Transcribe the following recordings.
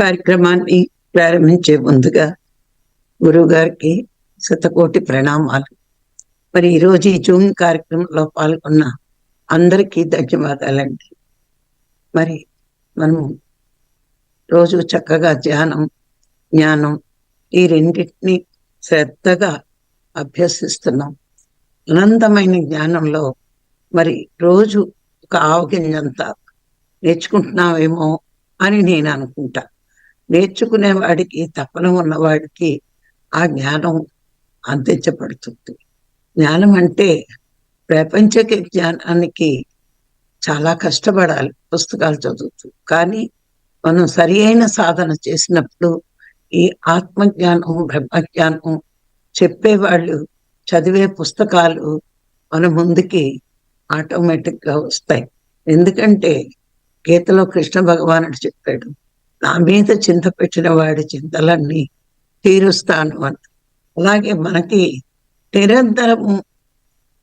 కార్యక్రమాన్ని ప్రారంభించే ముందుగా గురువు గారికి శతకోటి ప్రణామాలు. మరి ఈరోజు ఈ జూమ్ కార్యక్రమంలో పాల్గొన్న అందరికీ ధన్యవాదాలండి. మరి మనం రోజు చక్కగా ధ్యానం జ్ఞానం ఈ రెండింటిని శ్రద్ధగా అభ్యసిస్తున్నాం. అనంతమైన జ్ఞానంలో మరి రోజు ఒక ఆవగింజంతా నేర్చుకుంటున్నామేమో అని నేను అనుకుంటా. నేర్చుకునే వాడికి తపన ఉన్నవాడికి ఆ జ్ఞానం అందించబడుతుంది. జ్ఞానం అంటే ప్రపంచక జ్ఞానానికి చాలా కష్టపడాలి పుస్తకాలు చదువుతూ. కానీ మనం సరి అయిన సాధన చేసినప్పుడు ఈ ఆత్మజ్ఞానం బ్రహ్మజ్ఞానం చెప్పేవాళ్ళు చదివే పుస్తకాలు మన ముందుకి ఆటోమేటిక్గా వస్తాయి. ఎందుకంటే గీతలో కృష్ణ భగవానుడు చెప్పాడు నా మీద చింత పెట్టిన వాడి చింతలన్నీ తీరుస్తాను అని. అలాగే మనకి నిరంతరం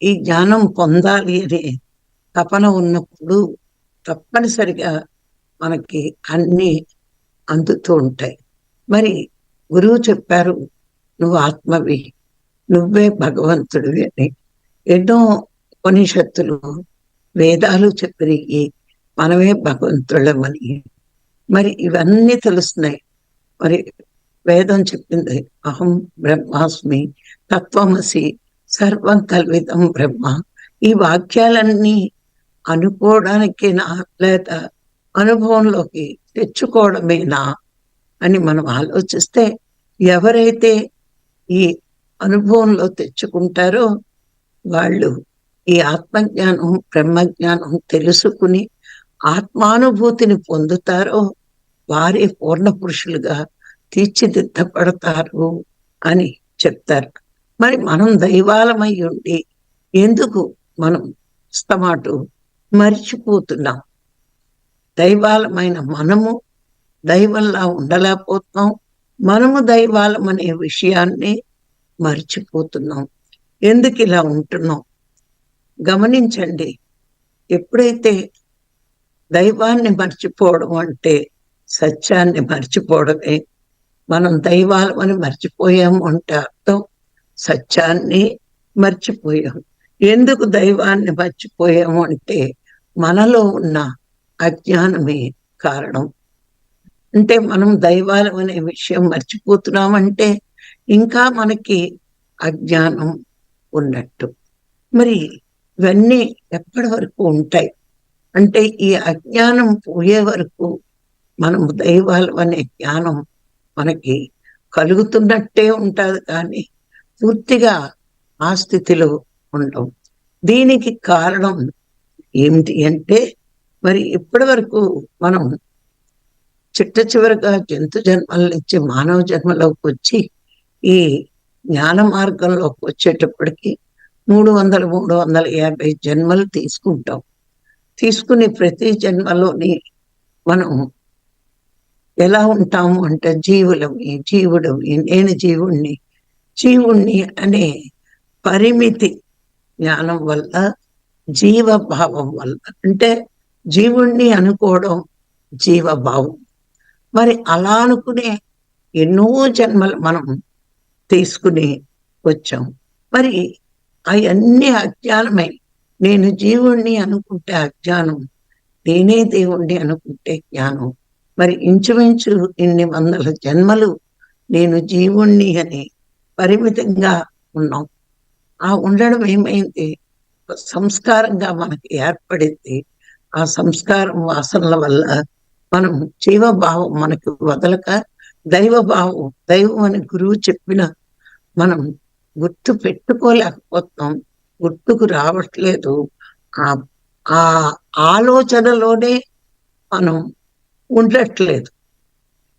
ఈ జ్ఞానం పొందాలి అనే తపన ఉన్నప్పుడు తప్పనిసరిగా మనకి అన్ని అందుతూ ఉంటాయి. మరి గురువు చెప్పారు నువ్వు ఆత్మవి నువ్వే భగవంతుడివి అని. ఎన్నో ఉపనిషత్తులు వేదాలు చెప్పినవి మనమే భగవంతుడమని మరి ఇవన్నీ తెలుస్తున్నాయి. మరి వేదం చెప్పింది అహం బ్రహ్మాస్మి తత్వమసి సర్వం కల్వితం బ్రహ్మ. ఈ వాక్యాలన్నీ అనుకోవడానికి నా లేదా అనుభవంలోకి తెచ్చుకోవడమేనా అని మనం ఆలోచిస్తే ఎవరైతే ఈ అనుభవంలో తెచ్చుకుంటారో వాళ్ళు ఈ ఆత్మజ్ఞానం బ్రహ్మజ్ఞానం తెలుసుకుని ఆత్మానుభూతిని పొందుతారో వారే పూర్ణ పురుషులుగా తీర్చిదిద్దపడతారు అని చెప్తారు. మరి మనం దైవాలమై ఉండి ఎందుకు మనం స్తమాటు మరిచిపోతున్నాం? దైవాలమైన మనము దైవంలా ఉండలేకపోతున్నాం. మనము దైవాలం అనే విషయాన్ని మర్చిపోతున్నాం. ఎందుకు ఇలా ఉంటున్నాం? గమనించండి ఎప్పుడైతే దైవాన్ని మర్చిపోవడం అంటే సత్యాన్ని మర్చిపోవడమే. మనం దైవాలమని మర్చిపోయాము అంటే అర్థం సత్యాన్ని మర్చిపోయాం ఎందుకు దైవాన్ని మర్చిపోయాము అంటే మనలో ఉన్న అజ్ఞానమే కారణం. అంటే మనం దైవాలం అనే విషయం మర్చిపోతున్నామంటే ఇంకా మనకి అజ్ఞానం ఉన్నట్టు. మరి ఇవన్నీ ఎప్పటి వరకు ఉంటాయి? అంటే ఈ అజ్ఞానం పోయే వరకు మనం దైవాలు అనే జ్ఞానం మనకి కలుగుతున్నట్టే ఉంటుంది కానీ పూర్తిగా ఆ స్థితిలో ఉండవు. దీనికి కారణం ఏమిటి అంటే మరి ఇప్పటి వరకు మనం చిట్ట చివరిగా జంతు జన్మల నుంచి మానవ జన్మలోకి వచ్చి ఈ జ్ఞాన మార్గంలోకి వచ్చేటప్పటికి మూడు వందల మూడు వందల యాభై జన్మలు తీసుకుంటాం. తీసుకునే ప్రతి జన్మలోని మనం ఎలా ఉంటాము అంటే జీవులమి జీవుడమి నేను జీవుణ్ణి జీవుణ్ణి అనే పరిమితి జ్ఞానం వల్ల జీవభావం వల్ల అంటే జీవుణ్ణి అనుకోవడం జీవభావం. మరి అలా అనుకునే ఎన్నో జన్మలు మనం తీసుకుని వచ్చాం. మరి అవన్నీ అజ్ఞానమై నేను జీవుణ్ణి అనుకుంటే అజ్ఞానం నేనే దేవుణ్ణి అనుకుంటే జ్ఞానం. మరి ఇంచుమించు ఇన్ని వందల జన్మలు నేను జీవుణ్ణి అని పరిమితంగా ఉన్నాం. ఆ ఉండడం ఏమైంది? సంస్కారంగా మనకి ఏర్పడింది. ఆ సంస్కారం వాసనల వల్ల మనం జీవభావం మనకి వదలక దైవభావం దైవం అని గురువు చెప్పిన మనం గుర్తు పెట్టుకోలేకపోతున్నాం గుర్తుకు రావట్లేదు. ఆ ఆ ఆలోచనలోనే మనం ఉండట్లేదు.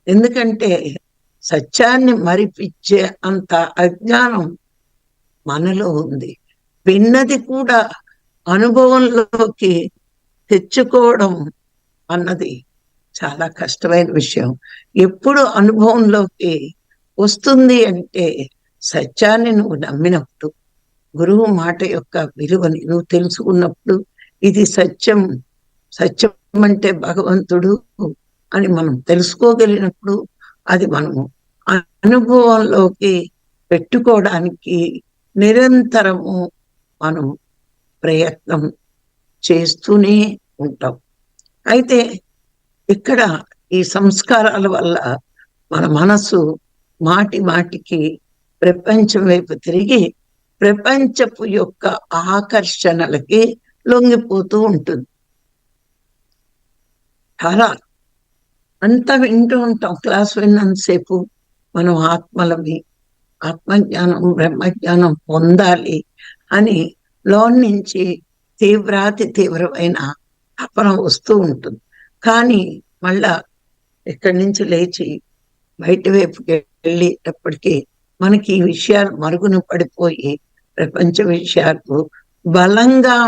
ఎందుకంటే సత్యాన్ని మరిపించే అంత అజ్ఞానం మనలో ఉంది. విన్నది కూడా అనుభవంలోకి తెచ్చుకోవడం అన్నది చాలా కష్టమైన విషయం. ఎప్పుడు అనుభవంలోకి వస్తుంది అంటే సత్యాన్ని నువ్వు నమ్మినప్పుడు గురువు మాట యొక్క విలువని నువ్వు తెలుసుకున్నప్పుడు ఇది సత్యం సత్యం అంటే భగవంతుడు అని మనం తెలుసుకోగలిగినప్పుడు అది మనము అనుభవంలోకి పెట్టుకోవడానికి నిరంతరము మనం ప్రయత్నం చేస్తూనే ఉంటాం. అయితే ఇక్కడ ఈ సంస్కారాల వల్ల మన మనసు మాటి మాటికి ప్రపంచం వైపు తిరిగి ప్రపంచపు యొక్క ఆకర్షణలకి లొంగిపోతూ ఉంటుంది. చాలా అంతా వింటూ ఉంటాం. క్లాస్ విన్నంతసేపు మనం ఆత్మలవి ఆత్మజ్ఞానం బ్రహ్మజ్ఞానం పొందాలి అని లోన్ నుంచి తీవ్రాతి తీవ్రమైన తపన వస్తూ ఉంటుంది. కానీ మళ్ళా ఇక్కడి నుంచి లేచి బయట వైపుకి వెళ్ళేటప్పటికీ మనకి ఈ విషయాలు మరుగున పడిపోయి ప్రపంచ విషయాలు బలంగా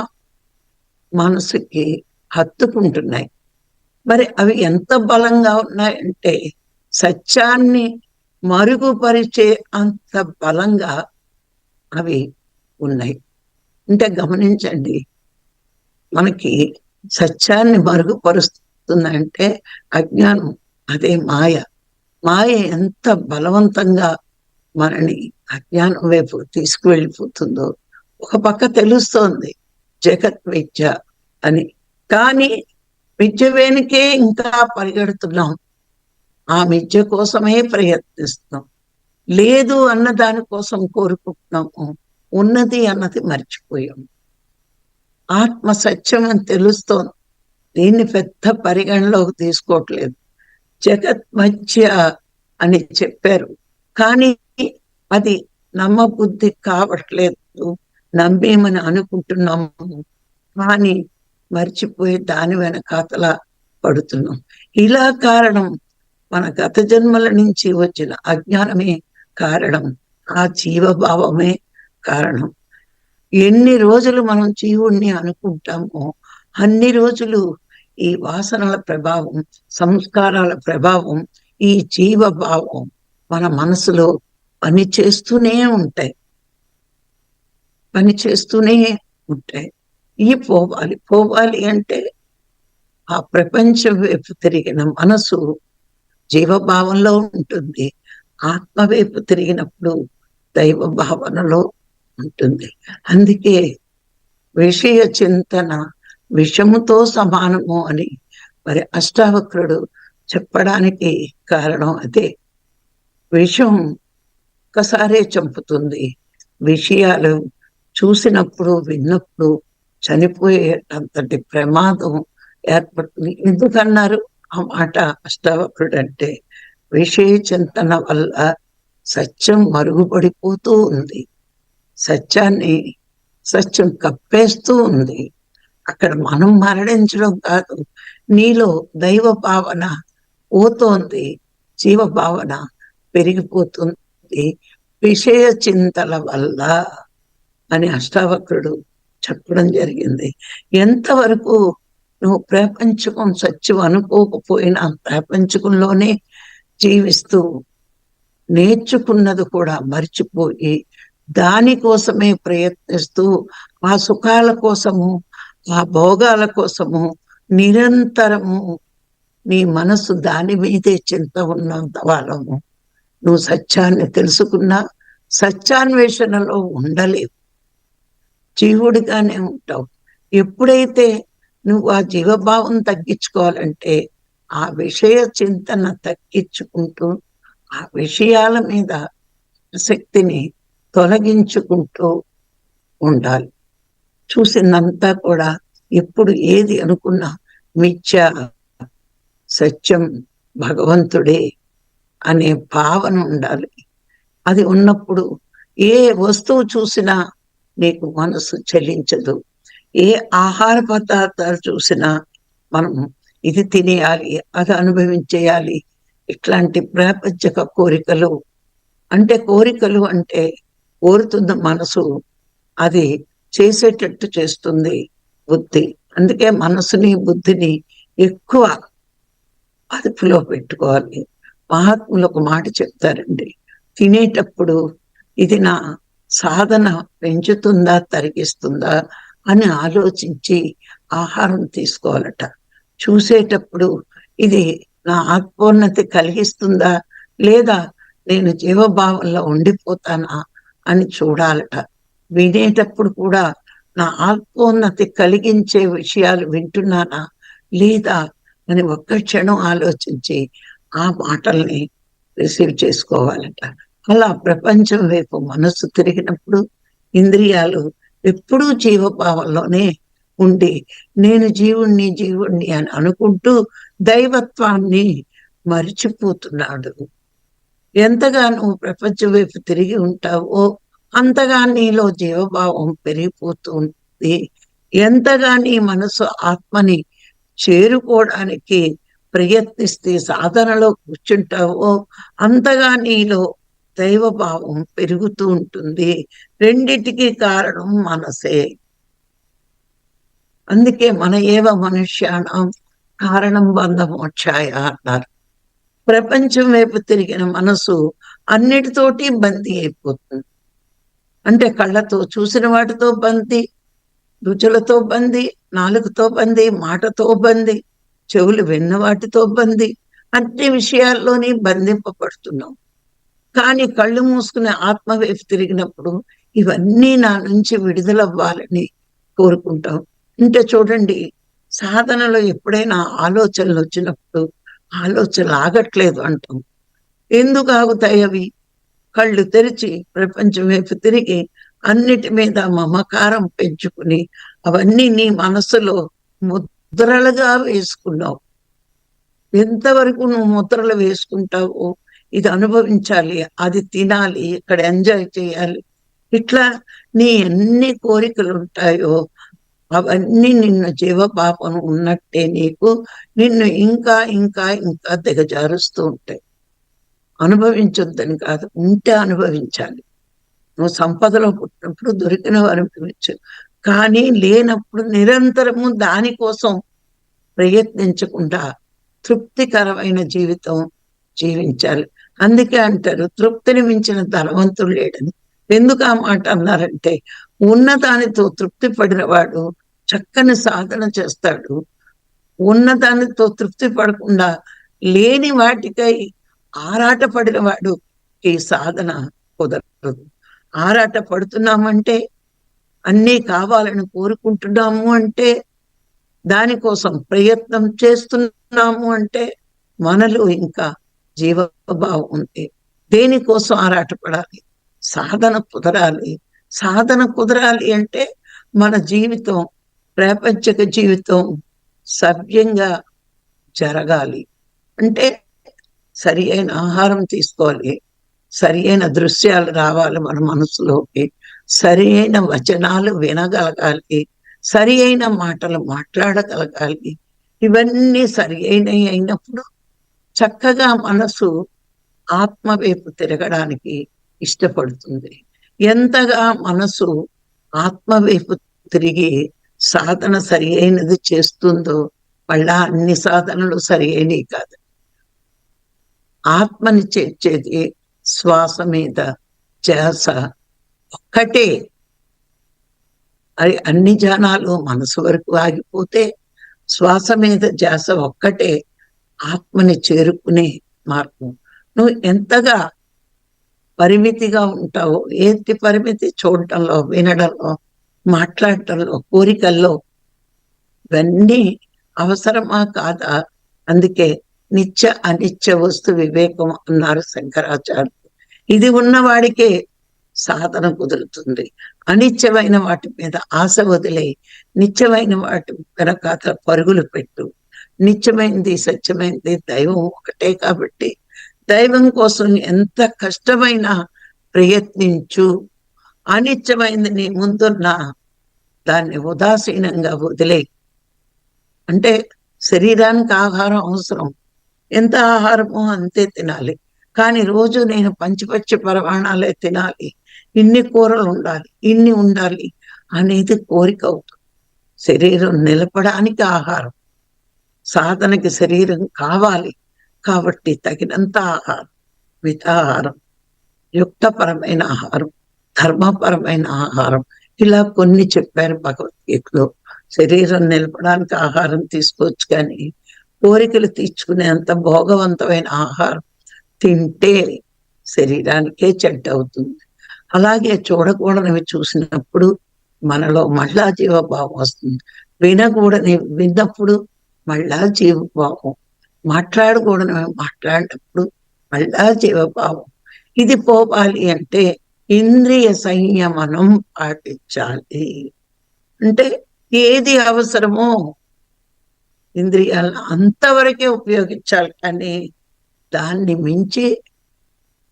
మనసుకి హత్తుకుంటున్నాయి. మరి అవి ఎంత బలంగా ఉన్నాయంటే సత్యాన్ని మరుగుపరిచే అంత బలంగా అవి ఉన్నాయి. అంటే గమనించండి మనకి సత్యాన్ని మరుగుపరుస్తుందంటే అజ్ఞానం అదే మాయ. మాయ ఎంత బలవంతంగా మనని అజ్ఞానం వైపు తీసుకువెళ్ళిపోతుందో ఒక పక్క తెలుస్తోంది జగత్ విద్య అని. కానీ విద్య వెనుకే ఇంకా పరిగెడుతున్నాం. ఆ విద్య కోసమే ప్రయత్నిస్తున్నాం. లేదు అన్న దాని కోసం కోరుకుంటున్నాము. ఉన్నది అన్నది మర్చిపోయాం ఆత్మ సత్యం అని తెలుస్తోంది. దీన్ని పెద్ద పరిగణలోకి తీసుకోవట్లేదు. జగత్ మధ్య అని చెప్పారు. కానీ అది నమ్మబుద్ధి కావట్లేదు. నమ్మేమని అనుకుంటున్నాము. కానీ మర్చిపోయి దాని వెనకాతల పడుతున్నాం. ఇలా కారణం మన గత జన్మల నుంచి వచ్చిన అజ్ఞానమే కారణం. ఆ జీవభావమే కారణం. ఎన్ని రోజులు మనం జీవుణ్ణి అనుకుంటామో అన్ని రోజులు ఈ వాసనల ప్రభావం సంస్కారాల ప్రభావం ఈ జీవభావం మన మనసులో పని చేస్తూనే ఉంటాయి. పని చేస్తూనే ఉంటాయి. ఈ పోవాలి పోవాలి అంటే ఆ ప్రపంచం వైపు తిరిగిన మనసు జీవభావంలో ఉంటుంది. ఆత్మ వైపు తిరిగినప్పుడు దైవ భావనలో ఉంటుంది. అందుకే విషయ చింతన విషముతో సమానము అని మరి అష్టావక్రుడు చెప్పడానికి కారణం అదే. విషం ఒక్కసారే చంపుతుంది. విషయాలు చూసినప్పుడు విన్నప్పుడు చనిపోయేటంతటి ప్రమాదం ఏర్పడుతుంది. ఎందుకన్నారు? ఆ మాట అష్టావక్రుడు అంటే విషయ చింతన వల్ల సత్యం మరుగుపడిపోతూ ఉంది. సత్యాన్ని సత్యం కప్పేస్తూ ఉంది. అక్కడ మనం మరణించడం కాదు. నీలో దైవ భావన పోతోంది. జీవ భావన పెరిగిపోతుంది. విషయ చింతల వల్ల అని అష్టావక్రుడు చెప్పడం జరిగింది. ఎంతవరకు నువ్వు ప్రపంచకం సత్యం అనుకోకపోయినా ప్రపంచకంలోనే జీవిస్తూ నేర్చుకున్నది కూడా మర్చిపోయి దానికోసమే ప్రయత్నిస్తూ ఆ సుఖాల కోసము ఆ భోగాల కోసము నిరంతరము నీ మనసు దాని మీదే చింత ఉన్నంత వాళ్ళము నువ్వు సత్యాన్ని తెలుసుకున్నా సత్యాన్వేషణలో ఉండలేవు. జీవుడిగానే ఉంటావు. ఎప్పుడైతే నువ్వు ఆ జీవభావం తగ్గించుకోవాలంటే ఆ విషయ చింతన తగ్గించుకుంటూ ఆ విషయాల మీద శక్తిని తొలగించుకుంటూ ఉండాలి. చూసిందంతా కూడా ఎప్పుడు ఏది అనుకున్నా మిథ్య సత్యం భగవంతుడే అనే భావన ఉండాలి. అది ఉన్నప్పుడు ఏ వస్తువు చూసినా నీకు మనసు చెల్లించదు. ఏ ఆహార పదార్థాలు చూసినా మనం ఇది తినేయాలి అది అనుభవించేయాలి. ఇట్లాంటి ప్రాపంచక కోరికలు అంటే కోరికలు అంటే కోరుతున్న మనసు అది చేసేటట్టు చేస్తుంది బుద్ధి. అందుకే మనసుని బుద్ధిని ఎక్కువ అదుపులో పెట్టుకోవాలి. మహాత్ములు ఒక మాట చెప్తారండి. తినేటప్పుడు ఇది నా సాధన పెంచుతుందా తరిగిస్తుందా అని ఆలోచించి ఆహారం తీసుకోవాలట. చూసేటప్పుడు ఇది నా ఆత్మోన్నతి కలిగిస్తుందా లేదా నేను జీవభావంలో ఉండిపోతానా అని చూడాలట. వినేటప్పుడు కూడా నా ఆత్మోన్నతి కలిగించే విషయాలు వింటున్నానా లేదా అని ఒక్క క్షణం ఆలోచించి ఆ మాటల్ని రిసీవ్ చేసుకోవాలట. అలా ప్రపంచం వైపు మనస్సు తిరిగినప్పుడు ఇంద్రియాలు ఎప్పుడూ జీవభావంలోనే ఉండి నేను జీవుణ్ణి జీవుణ్ణి అని అనుకుంటూ దైవత్వాన్ని మరిచిపోతున్నాడు. ఎంతగా నువ్వు ప్రపంచం వైపు తిరిగి ఉంటావో అంతగా నీలో జీవభావం పెరిగిపోతూ ఉంటుంది ఎంతగా నీ మనసు ఆత్మని చేరుకోవడానికి ప్రయత్నిస్తే సాధనలో కూర్చుంటావో అంతగా నీలో దైవభావం పెరుగుతూ ఉంటుంది. రెండిటికి కారణం మనసే. అందుకే మన ఏవ మనుష్యానం కారణం బంధ మోక్షాయ అన్నారు. ప్రపంచం వైపు తిరిగిన మనసు అన్నిటితోటి బందీ అయిపోతుంది. అంటే కళ్ళతో చూసిన వాటితో బందీ రుచులతో బందీ నాలుగుతో బందీ మాటతో బందీ చెవులు విన్న వాటితో బందీ అన్ని విషయాల్లోని బంధింపబడుతున్నాం. కానీ కళ్ళు మూసుకునే ఆత్మ వైపు తిరిగినప్పుడు ఇవన్నీ నా నుంచి విడుదలవ్వాలని కోరుకుంటాం. అంటే చూడండి సాధనలో ఎప్పుడైనా ఆలోచనలు వచ్చినప్పుడు ఆలోచనలు ఆగట్లేదు అంటాం. ఎందుకు ఆగుతాయి అవి? కళ్ళు తెరిచి ప్రపంచం వైపు తిరిగి అన్నిటి మీద మమకారం పెంచుకుని అవన్నీ నీ మనసులో ముద్రలుగా వేసుకున్నావు. ఎంతవరకు నువ్వు ముద్రలు వేసుకుంటావు ఇది అనుభవించాలి అది తినాలి ఇక్కడ ఎంజాయ్ చేయాలి. ఇట్లా నీ ఎన్ని కోరికలు ఉంటాయో అవన్నీ నిన్ను జీవపాపం ఉన్నట్టే నీకు నిన్ను ఇంకా ఇంకా ఇంకా దిగజారుస్తూ ఉంటాయి. అనుభవించొద్దని కాదు ఉంటే అనుభవించాలి. నువ్వు సంపదలో పుట్టినప్పుడు దొరికిన అనుభవించు కానీ లేనప్పుడు నిరంతరము దానికోసం ప్రయత్నించకుండా తృప్తికరమైన జీవితం జీవించాలి. అందుకే అంటారు తృప్తిని మించిన ధనవంతుడు లేడని. ఎందుకు ఆ మాట అన్నారంటే ఉన్నదానితో తృప్తి పడిన వాడు చక్కని సాధన చేస్తాడు. ఉన్నదానితో తృప్తి పడకుండా లేని వాటికై ఆరాట పడిన వాడు ఈ సాధన కుదరదు. ఆరాట పడుతున్నామంటే అన్నీ కావాలని కోరుకుంటున్నాము అంటే దానికోసం ప్రయత్నం చేస్తున్నాము అంటే మనలో ఇంకా జీవభావం ఉంది. దేనికోసం ఆరాటపడాలి? సాధన కుదరాలి. సాధన కుదరాలి అంటే మన జీవితం ప్రాపంచిక జీవితం సవ్యంగా జరగాలి. అంటే సరి అయిన ఆహారం తీసుకోవాలి. సరి అయిన దృశ్యాలు రావాలి మన మనసులోకి. సరి అయిన వచనాలు వినగలగాలి. సరి అయిన మాటలు మాట్లాడగలగాలి. ఇవన్నీ సరి అయినవి అయినప్పుడు చక్కగా మనసు ఆత్మ వైపు తిరగడానికి ఇష్టపడుతుంది. ఎంతగా మనసు ఆత్మ వైపు తిరిగి సాధన సరి అయినది చేస్తుందో మళ్ళా అన్ని సాధనలు సరి అయినవి కాదు. ఆత్మని చేర్చేది శ్వాస మీద చేస ఒక్కటే. అది అన్ని జనాలు మనసు వరకు ఆగిపోతే శ్వాస మీద జాస ఒక్కటే. ఆత్మని చేరుకునే మార్గం. నువ్వు ఎంతగా పరిమితిగా ఉంటావు ఏంటి పరిమితి? చూడటంలో వినడంలో మాట్లాడటంలో కోరికల్లో ఇవన్నీ అవసరమా కాదా? అందుకే నిత్య అనిత్య వస్తు వివేకం అన్నారు శంకరాచార్యులు ఇది ఉన్నవాడికే సాధన కుదురుతుంది. అనిత్యమైన వాటి మీద ఆశ వదిలే నిత్యమైన వాటి వెనకాత పరుగులు పెట్టు. నిత్యమైంది సత్యమైంది దైవం ఒకటే కాబట్టి దైవం కోసం ఎంత కష్టమైన ప్రయత్నించు. అనిత్యమైంది నీ ముందున్న దాన్ని ఉదాసీనంగా వదిలే. అంటే శరీరానికి ఆహారం అవసరం. ఎంత ఆహారమో అంతే తినాలి. కానీ రోజు నేను పంచిపచ్చి పరమాణాలే తినాలి. ఇన్ని కూరలు ఉండాలి ఇన్ని ఉండాలి అనేది కోరిక అవుతుంది. శరీరం నిలపడానికి ఆహారం. సాధనకి శరీరం కావాలి కాబట్టి తగినంత ఆహారం మితాహారం యుక్తపరమైన ఆహారం ధర్మపరమైన ఆహారం. ఇలా కొన్ని చెప్పారు భగవద్గీతలో. శరీరం నిలపడానికి ఆహారం తీసుకోవచ్చు కానీ కోరికలు తీర్చుకునేంత భోగవంతమైన ఆహారం తింటే శరీరానికే చెడ్డ అవుతుంది అలాగే చూడకూడనివి చూసినప్పుడు మనలో మళ్ళా జీవభావం వస్తుంది. వినకూడని విన్నప్పుడు మళ్ళా జీవభావం మాట్లాడకూడదు మాట్లాడినప్పుడు మళ్ళా జీవభావం ఇది పోవాలి అంటే ఇంద్రియ సంయమనం పాటించాలి. అంటే ఏది అవసరమో ఇంద్రియాలను అంతవరకే ఉపయోగించాలి కానీ దాన్ని మించి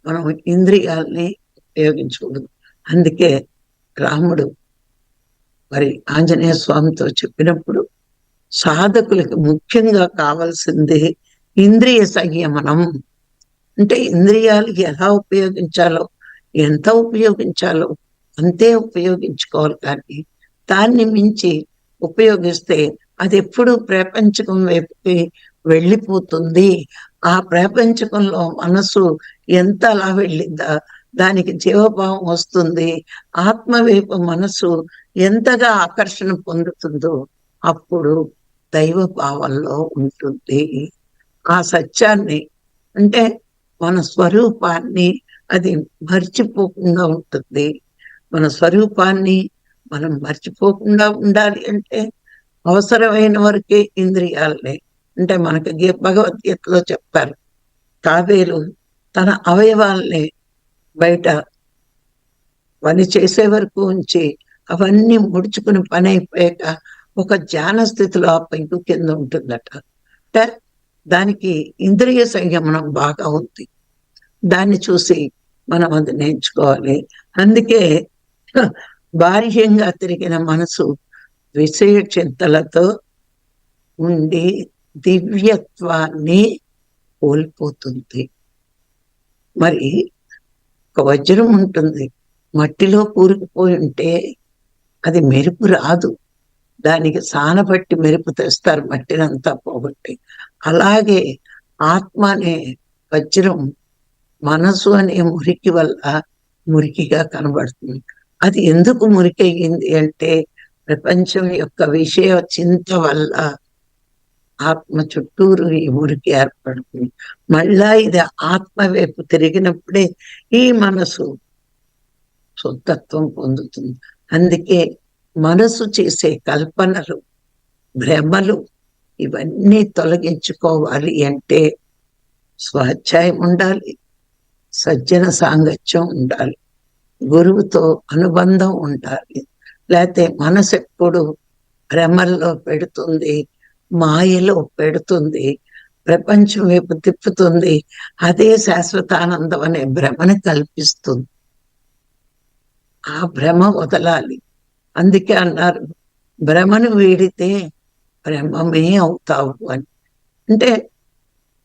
మనం ఇంద్రియాల్ని ఉపయోగించకూడదు. అందుకే రాముడు మరి ఆంజనేయ స్వామితో చెప్పినప్పుడు సాధకులకి ముఖ్యంగా కావాల్సింది ఇంద్రియ సంయమనం. అంటే ఇంద్రియాలు ఎలా ఉపయోగించాలో ఎంత ఉపయోగించాలో అంతే ఉపయోగించుకోవాలి కానీ దాన్ని మించి ఉపయోగిస్తే అది ఎప్పుడు ప్రపంచకం వైపుకి వెళ్ళిపోతుంది. ఆ ప్రపంచకంలో మనసు ఎంత అలా వెళ్ళిందా దానికి జీవభావం వస్తుంది ఆత్మ వైపు మనసు ఎంతగా ఆకర్షణ పొందుతుందో అప్పుడు దైవ భావంలో ఉంటుంది. ఆ సత్యాన్ని అంటే మన స్వరూపాన్ని అది మర్చిపోకుండా ఉంటుంది. మన స్వరూపాన్ని మనం మర్చిపోకుండా ఉండాలి అంటే అవసరమైన వరకే ఇంద్రియాలని. అంటే మనకి భగవద్గీతలో చెప్పారు. తాబేలు తన అవయవాల్ని బయట పని చేసే వరకు ఉంచి అవన్నీ ముడుచుకుని పని అయిపోయాక ఒక ధ్యాన స్థితిలో ఆ పెంకు కింద ఉంటుందట. అంటే దానికి ఇంద్రియ సంయమనం బాగా ఉంది. దాన్ని చూసి మనం అది నేర్చుకోవాలి. అందుకే బాహ్యంగా తిరిగిన మనసు విషయ చింతలతో ఉండి దివ్యత్వాన్ని కోల్పోతుంది. మరి ఒక వజ్రం ఉంటుంది. మట్టిలో కూరుకుపోయి ఉంటే అది మెరుపు రాదు. దానికి సానబట్టి మెరుపు తెస్తారు మట్టినంతా పోగొట్టి. అలాగే ఆత్మ అనే వజ్రం మనసు అనే మురికి వల్ల మురికిగా కనబడుతుంది. అది ఎందుకు మురికి అయ్యింది అంటే ప్రపంచం యొక్క విషయ చింత వల్ల ఆత్మ చుట్టూరు ఈ మురికి ఏర్పడుతుంది. మళ్ళా ఇది ఆత్మ వైపు తిరిగినప్పుడే ఈ మనసు శుద్ధత్వం పొందుతుంది. అందుకే మనసు చేసే కల్పనలు భ్రమలు ఇవన్నీ తొలగించుకోవాలి అంటే స్వాధ్యాయం ఉండాలి సజ్జన సాంగత్యం ఉండాలి గురువుతో అనుబంధం ఉండాలి. లేకపోతే మనసు ఎప్పుడు భ్రమల్లో పెడుతుంది మాయలో పెడుతుంది ప్రపంచం వైపు తిప్పుతుంది అదే శాశ్వతానందం అనే భ్రమను కల్పిస్తుంది. ఆ భ్రమ వదలాలి. అందుకే అన్నారు భ్రమను వీడితే బ్రహ్మమే అవుతావు అని. అంటే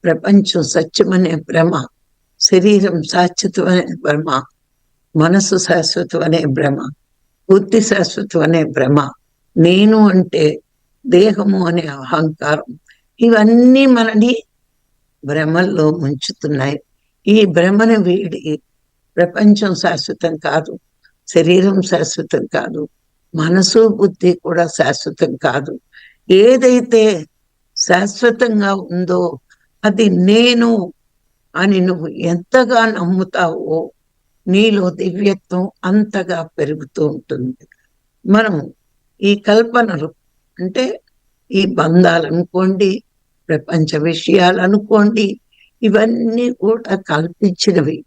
ప్రపంచం సత్యమనే భ్రమ శరీరం శాశ్వతమనే భ్రమ మనసు శాశ్వతం అనే భ్రమ బుద్ధి శాశ్వతం అనే భ్రమ నేను అంటే దేహము అనే అహంకారం. ఇవన్నీ మనని భ్రమల్లో ముంచుతున్నాయి. ఈ భ్రమను వీడి ప్రపంచం శాశ్వతం కాదు శరీరం శాశ్వతం కాదు మనసు బుద్ధి కూడా శాశ్వతం కాదు. ఏదైతే శాశ్వతంగా ఉందో అది నేను అని నువ్వు ఎంతగా నమ్ముతావో నీలో దివ్యత్వం అంతగా పెరుగుతూ ఉంటుంది. మనం ఈ కల్పనలు అంటే ఈ బంధాలు అనుకోండి ప్రపంచ విషయాలు అనుకోండి ఇవన్నీ కూడా కల్పించినవి.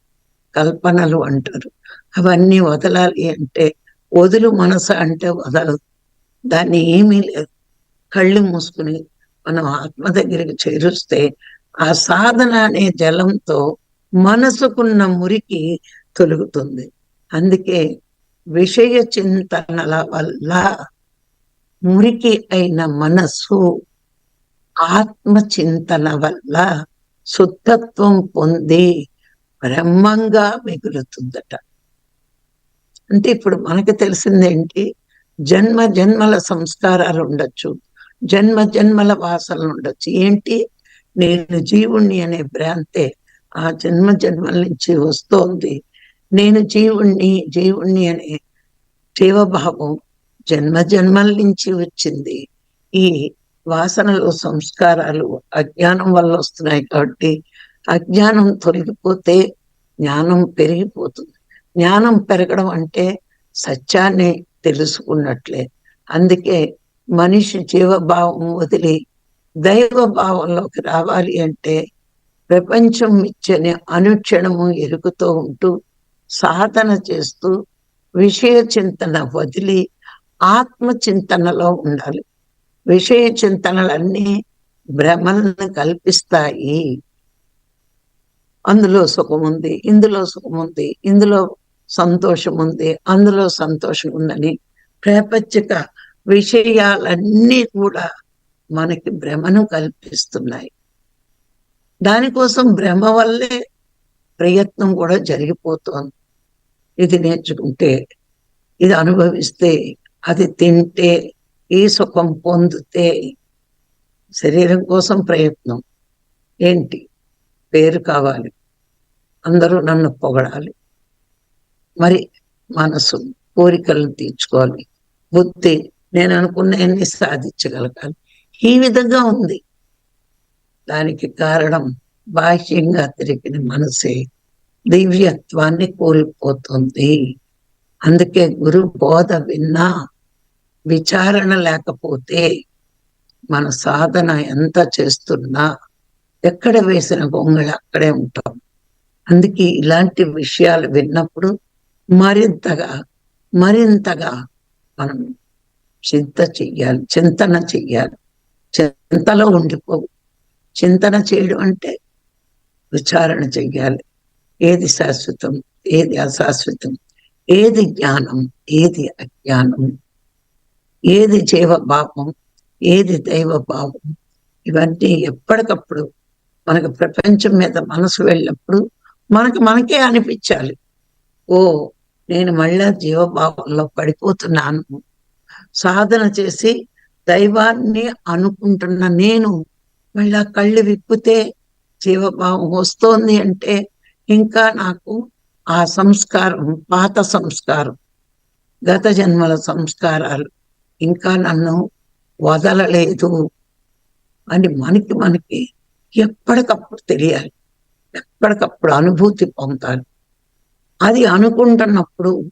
కల్పనలు అంటారు. అవన్నీ వదలాలి అంటే వదులు మనసు అంటే వదలదు దాన్ని ఏమీ లేదు. కళ్ళు మూసుకుని మనం ఆత్మ దగ్గరికి చేరుస్తే ఆ సాధన అనే జలంతో మనసుకున్న మురికి తొలుగుతుంది. అందుకే విషయ చింతనల వల్ల మురికి అయిన మనసు ఆత్మ చింతన వల్ల శుద్ధత్వం పొంది బ్రహ్మంగా మిగులుతుందట. అంటే ఇప్పుడు మనకి తెలిసిందేంటి? జన్మ జన్మల సంస్కారాలు ఉండొచ్చు. జన్మ జన్మల వాసనలు ఉండొచ్చు. ఏంటి? నేను జీవుణ్ణి అనే భ్రాంతే ఆ జన్మ జన్మల నుంచి వస్తోంది. నేను జీవుణ్ణి జీవుణ్ణి అనే జీవభావం జన్మ జన్మల నుంచి వచ్చింది. ఈ వాసనలు సంస్కారాలు అజ్ఞానం వల్ల వస్తున్నాయి కాబట్టి అజ్ఞానం తొలగిపోతే జ్ఞానం పెరిగిపోతుంది. జ్ఞానం పెరగడం అంటే సత్యాన్ని తెలుసుకున్నట్లే. అందుకే మనిషి జీవభావం వదిలి దైవ భావంలోకి రావాలి అంటే ప్రపంచం ఇచ్చని అనుక్షణము ఎరుగుతూ ఉంటూ సాధన చేస్తూ విషయ చింతన వదిలి ఆత్మ చింతనలో ఉండాలి. విషయ చింతనలన్నీ భ్రమలను కల్పిస్తాయి. అందులో సుఖం ఉంది ఇందులో సుఖం ఉంది ఇందులో సంతోషం ఉంది అందులో సంతోషం ఉందని ప్రాపంచిక విషయాలన్నీ కూడా మనకి భ్రమను కల్పిస్తున్నాయి. దానికోసం భ్రమ వల్లే ప్రయత్నం కూడా జరిగిపోతోంది. ఇది నేర్చుకుంటే ఇది అనుభవిస్తే అది తింటే ఈ సుఖం పొందితే శరీరం కోసం ప్రయత్నం. ఏంటి? పేరు కావాలి. అందరూ నన్ను పొగడాలి. మరి మనసు కోరికలను తీర్చుకోవాలి. బుద్ధి నేను అనుకున్న సాధించగలగాలి ఈ విధంగా ఉంది. దానికి కారణం బాహ్యంగా తిరిగిన మనసే దివ్యత్వాన్ని కోల్పోతుంది. అందుకే గురు బోధ విన్నా విచారణ లేకపోతే మన సాధన ఎంత చేస్తున్నా ఎక్కడ వేసిన గొంగళి అక్కడే ఉంటాం. అందుకే ఇలాంటి విషయాలు విన్నప్పుడు మరింతగా మరింతగా మనం చింత చెయ్యాలి చింతన చెయ్యాలి. చింతలో ఉండిపోవు. చింతన చేయడం అంటే విచారణ చెయ్యాలి. ఏది శాశ్వతం ఏది అశాశ్వతం ఏది జ్ఞానం ఏది అజ్ఞానం ఏది జీవభావం ఏది దైవభావం. ఇవన్నీ ఎప్పటికప్పుడు మనకు ప్రపంచం మీద మనసు వెళ్ళినప్పుడు మనకు మనకే అనిపించాలి. ఓ నేను మళ్ళా జీవభావంలో పడిపోతున్నాను. సాధన చేసి దైవాన్ని అనుకుంటున్న నేను మళ్ళా కళ్ళు విప్పితే జీవభావం వస్తోంది అంటే ఇంకా నాకు ఆ సంస్కారం పాత సంస్కారం గత జన్మల సంస్కారాలు ఇంకా నన్ను వదలలేదు అని మనకి మనకి ఎప్పటికప్పుడు తెలియాలి. ఎప్పటికప్పుడు అనుభూతి పొందాలి. అది అనుకుంటున్నప్పుడు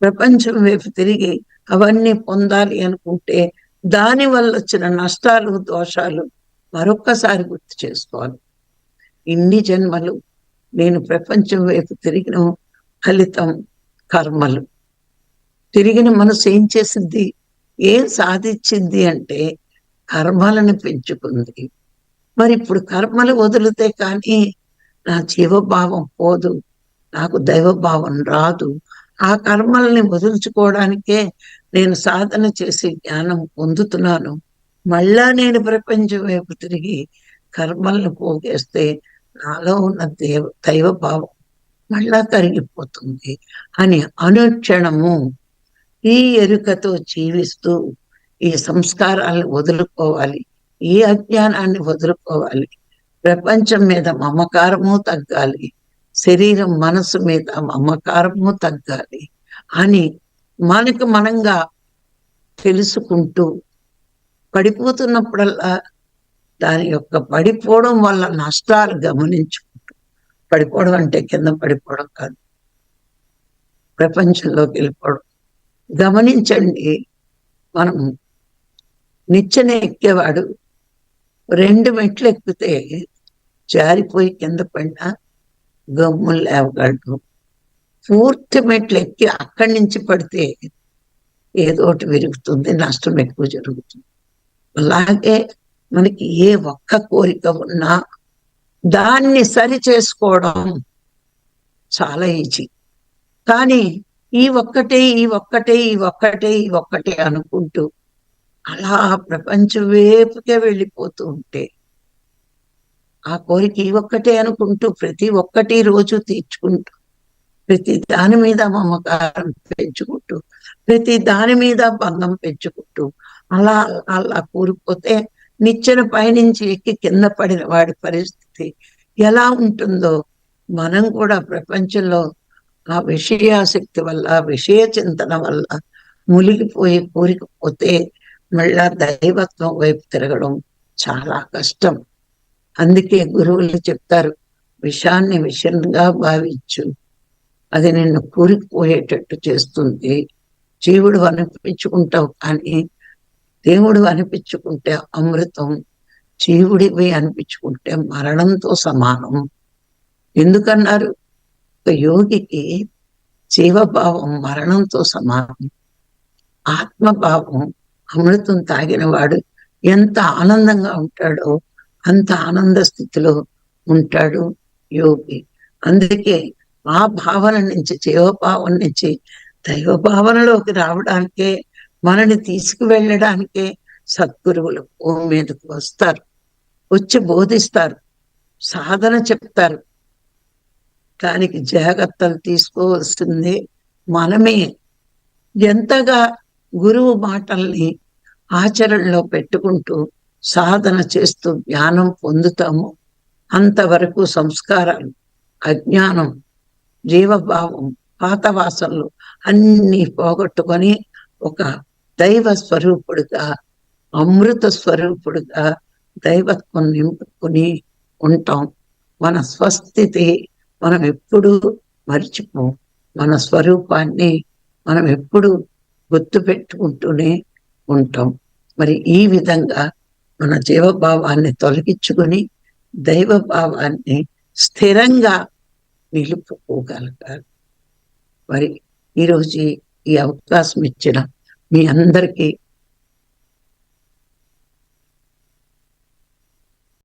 ప్రపంచం వైపు తిరిగి అవన్నీ పొందాలి అనుకుంటే దాని వల్ల వచ్చిన నష్టాలు దోషాలు మరొక్కసారి గుర్తు చేసుకోవాలి. ఇన్ని జన్మలు నేను ప్రపంచం వైపు తిరిగిన ఫలితం కర్మలు. తిరిగిన మనసు ఏం చేసింది? ఏం సాధించింది అంటే కర్మలను పెంచుకుంది. మరి ఇప్పుడు కర్మలు వదిలితే కానీ నా జీవభావం పోదు. నాకు దైవభావం రాదు. ఆ కర్మల్ని వదులుచుకోవడానికే నేను సాధన చేసి జ్ఞానం పొందుతున్నాను. మళ్ళా నేను ప్రపంచం వైపు తిరిగి కర్మల్ని పోగేస్తే నాలో ఉన్న దేవ దైవభావం మళ్ళా కరిగిపోతుంది అని అనుక్షణము ఈ ఎరుకతో జీవిస్తూ ఈ సంస్కారాలను వదులుకోవాలి. ఈ అజ్ఞానాన్ని వదులుకోవాలి. ప్రపంచం మీద మమకారము తగ్గాలి. శరీరం మనసు మీద మమకారము తగ్గాలి. అని మనకు మనంగా తెలుసుకుంటూ పడిపోతున్నప్పుడల్లా దాని యొక్క పడిపోవడం వల్ల నష్టాలు గమనించుకుంటూ పడిపోవడం అంటే కింద పడిపోవడం కాదు. ప్రపంచంలోకి వెళ్ళిపోవడం. గమనించండి మనం నిచ్చెన ఎక్కేవాడు రెండు మెట్లు ఎక్కితే జారిపోయి కింద పడినా గమ్ములు లేవగలడు. పూర్తి మెట్లు ఎక్కి అక్కడి నుంచి పడితే ఏదో ఒకటి విరుగుతుంది నష్టం ఎక్కువ జరుగుతుంది. అలాగే మనకి ఏ ఒక్క కోరిక ఉన్నా దాన్ని సరి చేసుకోవడం చాలా ఈజీ. కానీ ఈ ఒక్కటే ఈ ఒక్కటే ఈ ఒక్కటే ఈ ఒక్కటే అనుకుంటూ అలా ప్రపంచం వేపుకే వెళ్ళిపోతూ ఉంటే ఆ కోరిక ఈ ఒక్కటే అనుకుంటూ ప్రతి ఒక్కటి రోజు తీర్చుకుంటూ ప్రతి దాని మీద మమకారం పెంచుకుంటూ ప్రతి దాని మీద బంధం పెంచుకుంటూ అలా అలా కూరిపోతే నిచ్చెన పైనుంచి ఎక్కి కింద పడిన వాడి పరిస్థితి ఎలా ఉంటుందో మనం కూడా ప్రపంచంలో ఆ విషయాసక్తి వల్ల విషయ చింతన వల్ల మునిగిపోయి కూరికపోతే మళ్ళా దైవత్వం వైపు తిరగడం చాలా కష్టం. అందుకే గురువులు చెప్తారు విషాన్ని విషంగా భావించు. అది నిన్ను కూరిపోయేటట్టు చేస్తుంది. జీవుడు అనిపించుకుంటావు కానీ దేవుడు అనిపించుకుంటే అమృతం జీవుడివి అనిపించుకుంటే మరణంతో సమానం. ఎందుకన్నారు? ఒక యోగికి జీవభావం మరణంతో సమానం. ఆత్మభావం అమృతం తాగిన వాడు ఎంత ఆనందంగా ఉంటాడో అంత ఆనంద స్థితిలో ఉంటాడు యోగి. అందుకే ఆ భావన నుంచి జీవభావం నుంచి దైవ భావనలోకి రావడానికే మనని తీసుకువెళ్ళడానికే సద్గురువులు భూమి మీదకు వస్తారు. వచ్చి బోధిస్తారు. సాధన చెప్తారు. దానికి జాగ్రత్తలు తీసుకోవాల్సింది మనమే. ఎంతగా గురువు మాటల్ని ఆచరణలో పెట్టుకుంటూ సాధన చేస్తూ జ్ఞానం పొందుతాము. అంతవరకు సంస్కారాలు అజ్ఞానం జీవభావం పాత వాసనలు అన్ని పోగొట్టుకొని ఒక దైవ స్వరూపుడుగా అమృత స్వరూపుడుగా దైవత్వం నింపుకుని ఉంటాం. మన స్వస్థితి మనం ఎప్పుడూ మర్చిపో. మన స్వరూపాన్ని మనం ఎప్పుడు గుర్తు పెట్టుకుంటూనే ఉంటాం. మరి ఈ విధంగా మన జీవభావాన్ని తొలగించుకొని దైవ భావాన్ని స్థిరంగా నిలుపుకోగలగాలి. మరి ఈరోజు ఈ అవకాశం ఇచ్చిన మీ అందరికీ